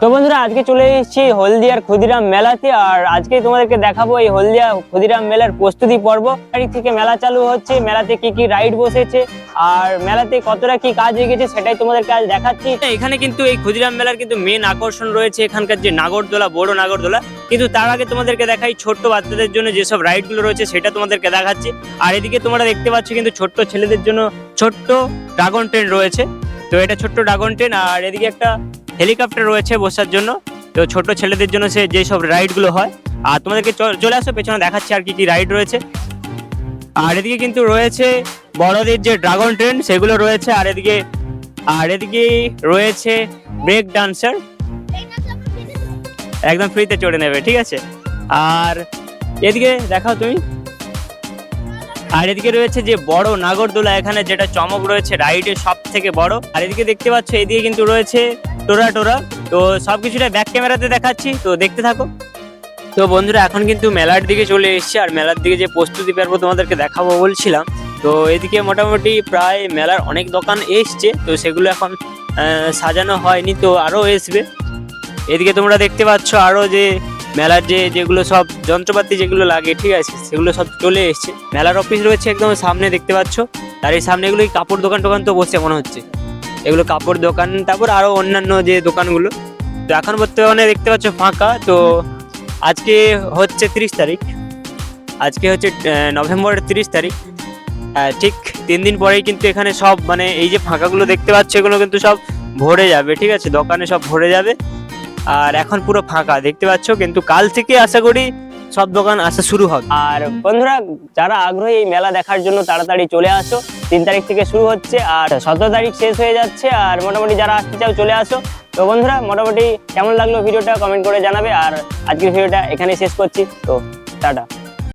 তো বন্ধুরা, আজকে চলে এসেছি হলদিয়ার ক্ষুদিরাম মেলাতে, আর আজকে তোমাদেরকে দেখাবো এই হলদিয়া ক্ষুদিরাম মেলার প্রস্তুতি পর্ব। তারিখ থেকে মেলা চালু হচ্ছে, মেলাতে কি কি রাইড বসেছে, আর মেলাতে কতটা কি কাজ হয়ে গেছে সেটাই তোমাদেরকে আজ দেখাচ্ছি। এখানে কিন্তু এই ক্ষুদিরাম মেলার কিন্তু মেন আকর্ষণ রয়েছে, এখানকার যে নাগরদোলা, বড় নাগরদোলা। কিন্তু তার আগে তোমাদেরকে দেখাই ছোট্ট বাচ্চাদের জন্য যেসব রাইডগুলো রয়েছে সেটা তোমাদেরকে দেখাচ্ছি। আর এদিকে তোমরা দেখতে পাচ্ছ কিন্তু ছোট্ট ছেলেদের জন্য ছোট্ট ড্রাগন ট্রেন রয়েছে। তো এটা ছোট্ট ড্রাগন ট্রেন আর এদিকে একটা হেলিকপ্টার রয়েছে বসার জন্য। তো ছোট ছেলেদের জন্য সে যেসব রাইডগুলো হয়। আর তোমাদেরকে চলে আসো, পেছনে দেখাচ্ছি আর কি কি রাইড রয়েছে। আর এদিকে কিন্তু রয়েছে বড়দের যে ড্রাগন ট্রেন সেগুলো রয়েছে। আর এদিকে আর এদিকে রয়েছে ব্রেক ডান্সার একদম ফ্রিতে চড়ে নেবে, ঠিক আছে? আর এদিকে দেখাও তুমি। আর এদিকে রয়েছে যে বড় নাগরদোলা, এখানে যেটা চমক রয়েছে, রাইডের সব থেকে বড়। আর এদিকে দেখতে পাচ্ছ, এদিকে কিন্তু রয়েছে টোরা টোরা। তো সব কিছুটা ব্যাক ক্যামেরাতে দেখাচ্ছি, তো দেখতে থাকো। তো বন্ধুরা, এখন কিন্তু মেলার দিকে চলে এসেছি, আর মেলার দিকে যে প্রস্তুতি পর্ব তোমাদেরকে দেখাবো বলছিলাম। তো এদিকে মোটামুটি প্রায় মেলার অনেক দোকান এসছে, তো সেগুলো এখন সাজানো হয়নি, তো আরও আসবে এদিকে তোমরা দেখতে পাচ্ছ আরও যে মেলার যে যেগুলো সব যন্ত্রপাতি যেগুলো লাগে ঠিক আছে সেগুলো সব চলে এসছে। মেলার অফিস রয়েছে একদম সামনে দেখতে পাচ্ছ? তার এই সামনে এগুলো কাপড় দোকান টোকান তো বসে মনে হচ্ছে। এগুলো কাপড় দোকান তারপর আরও অন্যান্য যে দোকানগুলো। তো এখন বর্তমানে দেখতে পাচ্ছ ফাঁকা তো আজকে হচ্ছে তিরিশ তারিখ। আজকে হচ্ছে নভেম্বরের তিরিশ তারিখ। আহ, ঠিক তিন দিন পরেই কিন্তু এখানে সব মানে এই যে ফাঁকাগুলো দেখতে পাচ্ছ এগুলো কিন্তু সব ভরে যাবে ঠিক আছে? দোকানে সব ভরে যাবে। আর এখন পুরো ফাঁকা, দেখতে পাচ্ছ? কিন্তু কাল থেকে আশা করি সব দোকান আসা শুরু হবে। আর বন্ধুরা, যারা আগ্রহী এই মেলা দেখার জন্য তাড়াতাড়ি চলে আসো। তিন তারিখ থেকে শুরু হচ্ছে আর সতেরো তারিখ শেষ হয়ে যাচ্ছে আর মোটামুটি যারা আসতে চাও চলে আসো। তো বন্ধুরা, মোটামুটি কেমন লাগল ভিডিওটা কমেন্ট করে জানাবে। আর আজকের ভিডিওটা এখানে শেষ করছি। তো টাটা।